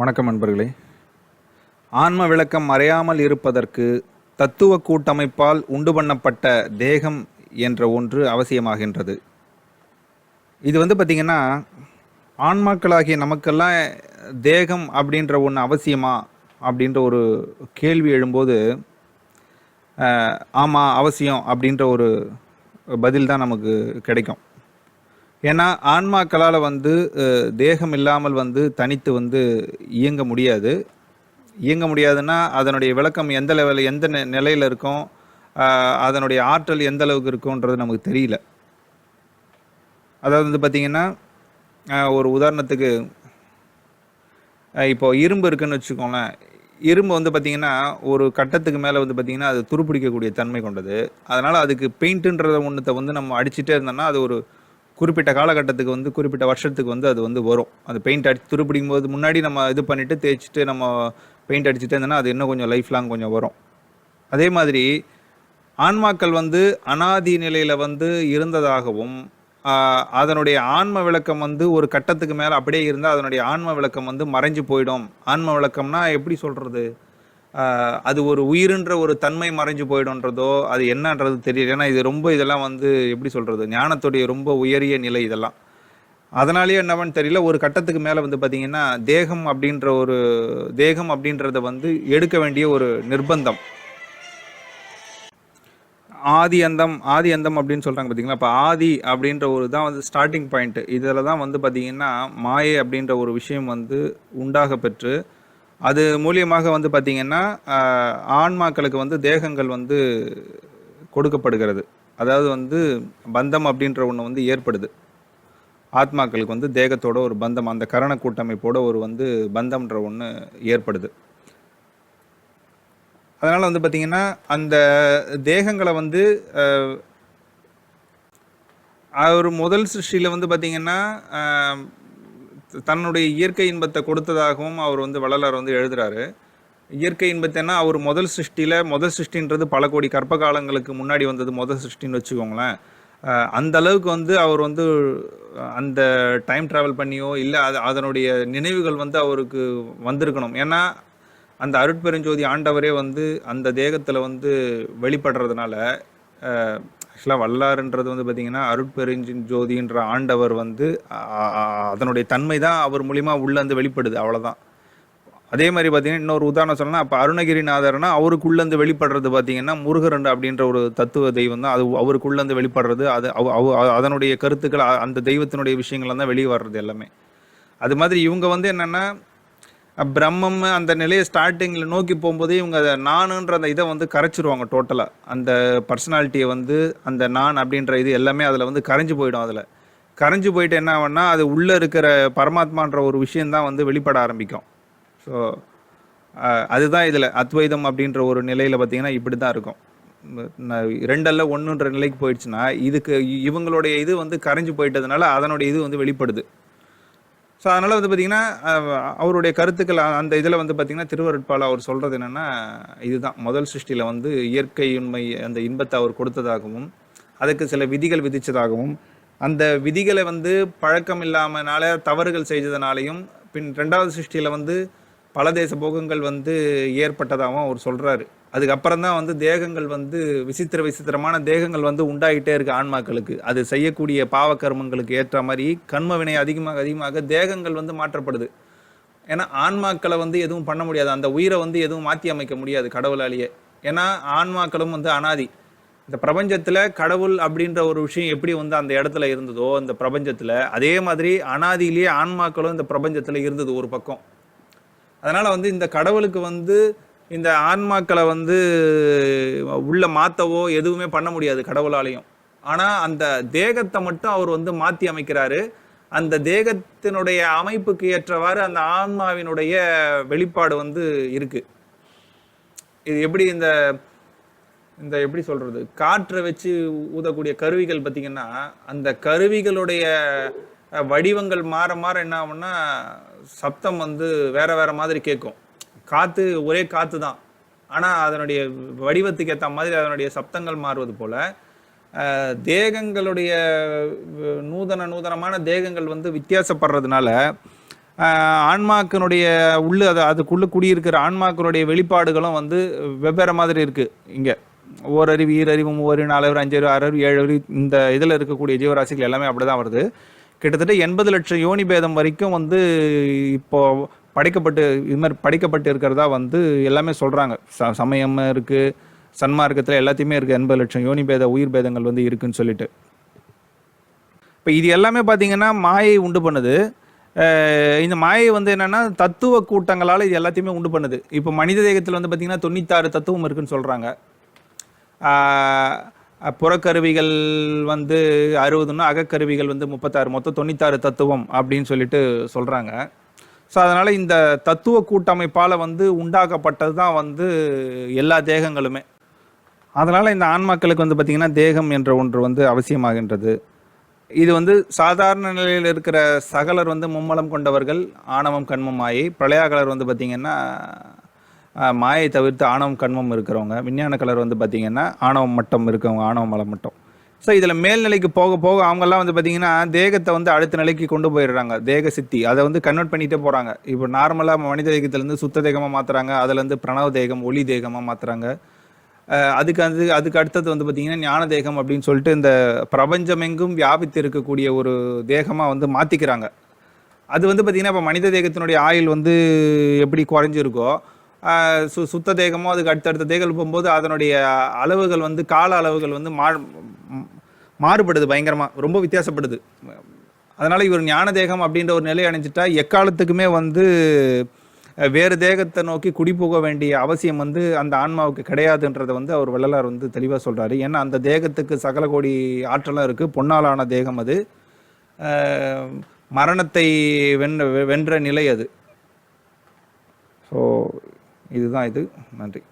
வணக்கம் நண்பர்களே. ஆன்ம விளக்கம் மறையாமல் இருப்பதற்கு தத்துவ கூட்டமைப்பால் உண்டு பண்ணப்பட்ட தேகம் என்ற ஒன்று அவசியமாகின்றது. இது வந்து பார்த்திங்கன்னா ஆன்மாக்களாகிய நமக்கெல்லாம் தேகம் அப்படின்ற ஒன்று அவசியமா அப்படின்ற ஒரு கேள்வி எழும்போது ஆமாம் அவசியம் அப்படின்ற ஒரு பதில் தான் நமக்கு கிடைக்கும். ஏன்னா ஆன்மாக்களால் வந்து தேகம் இல்லாமல் வந்து தனித்து வந்து இயங்க முடியாது. இயங்க முடியாதுன்னா அதனுடைய விளக்கம் எந்த லெவலில் எந்த நிலையில் இருக்கும் அதனுடைய ஆற்றல் எந்த அளவுக்கு இருக்கும்ன்றது நமக்கு தெரியல. அதாவது வந்து பார்த்திங்கன்னா ஒரு உதாரணத்துக்கு இப்போது இப்போ இரும்பு இருக்குன்னு வச்சுக்கோங்களேன். இரும்பு வந்து பார்த்திங்கன்னா ஒரு கட்டத்துக்கு மேலே வந்து பார்த்திங்கன்னா அது துருப்பிடிக்கக்கூடிய தன்மை கொண்டது. அதனால் அதுக்கு பெயிண்ட்டுன்றத ஒன்றத்தை வந்து நம்ம அடிச்சுட்டே இருந்தோம்னா அது ஒரு குறிப்பிட்ட காலகட்டத்துக்கு வந்து குறிப்பிட்ட வருஷத்துக்கு வந்து அது வந்து வரும். அது பெயிண்ட் அடிச்சு துருப்பிடிக்கும் போது முன்னாடி நம்ம இது பண்ணிவிட்டு தேய்ச்சிட்டு நம்ம பெயிண்ட் அடிச்சுட்டு இருந்தோம்னா அது இன்னும் கொஞ்சம் லைஃப் லாங் கொஞ்சம் வரும். அதே மாதிரி ஆன்மாக்கள் வந்து அனாதி நிலையில் வந்து இருந்ததாகவும் அதனுடைய ஆன்ம விளக்கம் வந்து ஒரு கட்டத்துக்கு மேலே அப்படியே இருந்தால் அதனுடைய ஆன்ம விளக்கம் வந்து மறைஞ்சு போயிடும். ஆன்ம விளக்கம்னா எப்படி சொல்கிறது அது ஒரு உயிருன்ற ஒரு தன்மை மறைஞ்சு போயிடும்ன்றதோ அது என்னன்றது தெரியல. ஏன்னா இது ரொம்ப இதெல்லாம் வந்து எப்படி சொல்கிறது ஞானத்துடைய ரொம்ப உயரிய நிலை இதெல்லாம். அதனாலேயே என்னவன்னு தெரியல ஒரு கட்டத்துக்கு மேலே வந்து பார்த்திங்கன்னா தேகம் அப்படின்ற ஒரு தேகம் அப்படின்றத வந்து எடுக்க வேண்டிய ஒரு நிர்பந்தம். ஆதி அந்தம் ஆதி அந்தம் அப்படின்னு சொல்கிறாங்க பார்த்தீங்களா இப்போ ஆதி அப்படின்ற ஒரு தான் வந்து ஸ்டார்டிங் பாயிண்ட்டு இதில் தான் வந்து பார்த்திங்கன்னா மாயை அப்படின்ற ஒரு விஷயம் வந்து உண்டாக பெற்று அது மூலியமாக வந்து பார்த்திங்கன்னா ஆன்மாக்களுக்கு வந்து தேகங்கள் வந்து கொடுக்கப்படுகிறது. அதாவது வந்து பந்தம் அப்படின்ற ஒன்று வந்து ஏற்படுது. ஆத்மாக்களுக்கு வந்து தேகத்தோட ஒரு பந்தம் அந்த கரண கூட்டமைப்போட ஒரு வந்து பந்தம்ன்ற ஒன்று ஏற்படுது. அதனால் வந்து பார்த்திங்கன்னா அந்த தேகங்களை வந்து ஒரு அவர் முதல் சிருஷ்டியில் வந்து பார்த்தீங்கன்னா தன்னுடைய இயற்கை இன்பத்தை கொடுத்ததாகவும் அவர் வந்து வள்ளலார் வந்து எழுதுறாரு. இயற்கை இன்பத்தைன்னா அவர் முதல் சிருஷ்டியில் முதல் சிருஷ்டின்றது பல கோடி கற்ப காலங்களுக்கு முன்னாடி வந்தது முதல் சிருஷ்டின்னு வச்சுக்கோங்களேன். அந்த அளவுக்கு வந்து அவர் வந்து அந்த டைம் ட்ராவல் பண்ணியோ இல்லை அது அதனுடைய நினைவுகள் வந்து அவருக்கு வந்திருக்கணும். ஏன்னா அந்த அருட்பெருஞ்சோதி ஆண்டவரே வந்து அந்த தேகத்தில் வந்து வெளிப்படுறதுனால ஆக்சுவலாக வல்லாருன்றது வந்து பார்த்தீங்கன்னா ஜோதின்ற ஆண்டவர் வந்து அதனுடைய தன்மை தான் அவர் மூலிமா உள்ளே வந்து வெளிப்படுது அவ்வளோதான் அதே மாதிரி பார்த்தீங்கன்னா இன்னொரு உதாரணம் சொல்லலாம் அப்போ அருணகிரிநாதர்னா அவருக்குள்ளேருந்து வெளிப்படுறது பார்த்தீங்கன்னா முருகரண்டு அப்படின்ற ஒரு தத்துவ தெய்வம் தான். அது அவருக்குள்ளேருந்து வெளிப்படுறது அது அவ- அதனுடைய கருத்துக்கள் அந்த தெய்வத்தினுடைய விஷயங்கள்லாம் தான் வெளியே வர்றது எல்லாமே. அது மாதிரி இவங்க வந்து என்னென்னா பிரம்மம் அந்த நிலையை ஸ்டார்டிங்கில் நோக்கி போகும்போதே இவங்க அதை நானுன்ற அந்த இதை வந்து கரைச்சிருவாங்க டோட்டலாக அந்த பர்சனாலிட்டியை வந்து அந்த நான் அப்படின்ற இது எல்லாமே அதில் வந்து கரைஞ்சு போயிடும் அதில். கரைஞ்சு போயிட்டு என்ன ஆகும்னா அது உள்ளே இருக்கிற பரமாத்மான்ற ஒரு விஷயந்தான் வந்து வெளிப்பட ஆரம்பிக்கும். ஸோ அதுதான் இதில் அத்வைதம் அப்படின்ற ஒரு நிலையில் பார்த்தீங்கன்னா இப்படி தான் இருக்கும் ரெண்டல்ல ஒன்றுன்ற நிலைக்கு போயிடுச்சுன்னா இதுக்கு இ- இவங்களுடைய இது வந்து கரைஞ்சு போயிட்டதுனால அதனுடைய இது வந்து வெளிப்படுது. ஸோ அதனால் வந்து பார்த்தீங்கன்னா அவருடைய கருத்துக்கள் அந்த இதில் வந்து பார்த்தீங்கன்னா திருவருட்பால் அவர் சொல்கிறது என்னென்னா இதுதான். முதல் சிருஷ்டியில் வந்து இயற்கை உண்மை அந்த இன்பத்தை அவர் கொடுத்ததாகவும் அதுக்கு சில விதிகள் விதித்ததாகவும் அந்த விதிகளை வந்து பழக்கம் இல்லாமனால தவறுகள் செய்ததுனாலையும் பின் ரெண்டாவது சிருஷ்டியில் வந்து பல தேச போகங்கள் வந்து ஏற்பட்டதாகவும் அவர் சொல்கிறாரு அதுக்கப்புறம் தான் வந்து தேகங்கள் வந்து விசித்திர விசித்திரமான தேகங்கள் வந்து உண்டாகிட்டே இருக்கு ஆன்மாக்களுக்கு. அது செய்யக்கூடிய பாவ கர்மங்களுக்கு ஏற்ற மாதிரி கண்ம வினை அதிகமாக அதிகமாக தேகங்கள் வந்து மாற்றப்படுது. ஏன்னா ஆன்மாக்களை வந்து எதுவும் பண்ண முடியாது. அந்த உயிரை வந்து எதுவும் மாற்றி அமைக்க முடியாது கடவுளாலேயே. ஏன்னா ஆன்மாக்களும் வந்து அனாதி. இந்த பிரபஞ்சத்தில் கடவுள் அப்படின்ற ஒரு விஷயம் எப்படி வந்து அந்த இடத்துல இருந்ததோ அந்த பிரபஞ்சத்தில் அதே மாதிரி அனாதியிலேயே ஆன்மாக்களும் இந்த பிரபஞ்சத்தில் இருந்தது ஒரு பக்கம். அதனால் வந்து இந்த கடவுளுக்கு வந்து இந்த ஆன்மாக்களை வந்து உள்ள மாற்றவோ எதுவுமே பண்ண முடியாது கடவுளாலையும். ஆனால் அந்த தேகத்தை மட்டும் அவர் வந்து மாற்றி அமைக்கிறாரு. அந்த தேகத்தினுடைய அமைப்புக்கு ஏற்றவாறு அந்த ஆன்மாவினுடைய வெளிப்பாடு வந்து இருக்கு. இது எப்படி இந்த இந்த எப்படி சொல்றது? காற்றை வச்சு ஊதக்கூடிய கருவிகள் பார்த்தீங்கன்னா அந்த கருவிகளுடைய வடிவங்கள் மாற மாற என்ன ஆகும்னா சப்தம் வந்து வேற வேற மாதிரி கேட்கும். காற்று ஒரே காற்று தான் ஆனால் அதனுடைய வடிவத்துக்கு ஏற்ற மாதிரி அதனுடைய சப்தங்கள் மாறுவது போல் தேகங்களுடைய நூதன நூதனமான தேகங்கள் வந்து வித்தியாசப்படுறதுனால ஆன்மாக்கனுடைய உள்ளு அது அதுக்குள்ளே குடியிருக்கிற ஆன்மாக்கனுடைய வெளிப்பாடுகளும் வந்து வெவ்வேறு மாதிரி இருக்குது இங்கே ஓரறிவு ஈரறிவு மூவறிவு நாலறிவு அஞ்சறிவு ஆறறிவு ஏழறிவு இந்த இதில் இருக்கக்கூடிய ஜீவராசிகள் எல்லாமே அப்படி தான் வருது. கிட்டத்தட்ட எண்பது லட்சம் யோனி பேதம் வரைக்கும் வந்து இப்போ படைக்கப்பட்டு இது மாதிரி படைக்கப்பட்டு இருக்கிறதா வந்து எல்லாமே சொல்கிறாங்க ச சமயம் இருக்குது சன்மார்க்கத்தில் எல்லாத்தையுமே இருக்குது எண்பது லட்சம் யோனி பேத உயிர் பேதங்கள் வந்து இருக்குன்னு சொல்லிட்டு. இப்போ இது எல்லாமே பார்த்தீங்கன்னா மாயை உண்டு பண்ணுது. இந்த மாயை வந்து என்னென்னா தத்துவ கூட்டங்களால் இது எல்லாத்தையுமே உண்டு பண்ணுது. இப்போ மனித தேகத்தில் வந்து பார்த்திங்கன்னா தொண்ணூத்தாறு தத்துவம் இருக்குன்னு சொல்கிறாங்க புறக்கருவிகள் வந்து அறுபதுன்னா அகக்கருவிகள் வந்து முப்பத்தாறு மொத்தம் தொண்ணூத்தாறு தத்துவம் அப்படின்னு சொல்லிட்டு சொல்கிறாங்க ஸோ அதனால் இந்த தத்துவ கூட்டமைப்பால் வந்து உண்டாக்கப்பட்டது தான் வந்து எல்லா தேகங்களுமே. அதனால் இந்த ஆன்மாக்களுக்கு வந்து பார்த்திங்கன்னா தேகம் என்ற ஒன்று வந்து அவசியமாகின்றது. இது வந்து சாதாரண நிலையில் இருக்கிற சகலர் வந்து மும்மலம் கொண்டவர்கள் ஆணவம் கண்மம் மாயை பிரளயாகலர் வந்து பார்த்திங்கன்னா மாயை தவிர்த்து ஆணவம் கண்மம் இருக்கிறவங்க. விஞ்ஞான கலர் வந்து பார்த்திங்கன்னா ஆணவம் மட்டம் இருக்கவங்க ஆணவ மலம் மட்டம். ஸோ இதில் மேல்நிலைக்கு போக போக அவங்கெல்லாம் வந்து பார்த்திங்கன்னா தேகத்தை வந்து அடுத்த நிலைக்கு கொண்டு போயிடுறாங்க. தேக சித்தி. அதை வந்து கன்வெர்ட் பண்ணிகிட்டே போகிறாங்க இப்போ நார்மலாக மனித தேகத்துலேருந்து சுத்த தேகமாக மாற்றுறாங்க அதுலேருந்து பிரணவ தேகம் ஒளி தேகமாக மாற்றுறாங்க அதுக்கு அது அதுக்கு அடுத்தது வந்து பார்த்திங்கன்னா ஞான தேகம் அப்படின்னு சொல்லிட்டு இந்த பிரபஞ்சமெங்கும் வியாபித்து இருக்கக்கூடிய ஒரு தேகமாக வந்து மாற்றிக்கிறாங்க அது வந்து பார்த்திங்கன்னா இப்போ மனித தேகத்தினுடைய ஆயுள் வந்து எப்படி குறைஞ்சிருக்கோ சு சுத்த தேகமோ அதுக்கு அடுத்தடுத்த தேகம் போகும்போது அதனுடைய அளவுகள் வந்து கால அளவுகள் வந்து மா மாறுபடுது பயங்கரமாக ரொம்ப வித்தியாசப்படுது. அதனால் இவர் ஞான தேகம் அப்படின்ற ஒரு நிலை அடைஞ்சிட்டா எக்காலத்துக்குமே வந்து வேறு தேகத்தை நோக்கி குடி போக வேண்டிய அவசியம் வந்து அந்த ஆன்மாவுக்கு கிடையாதுன்றதை வந்து அவர் வள்ளலார் வந்து தெளிவாக சொல்கிறாரு ஏன்னா அந்த தேகத்துக்கு சகல கோடி ஆற்றலும் இருக்குது பொன்னாலான தேகம் அது. மரணத்தை வென்ற வென்ற நிலை அது. ஸோ இதுதான் இது. நன்றி.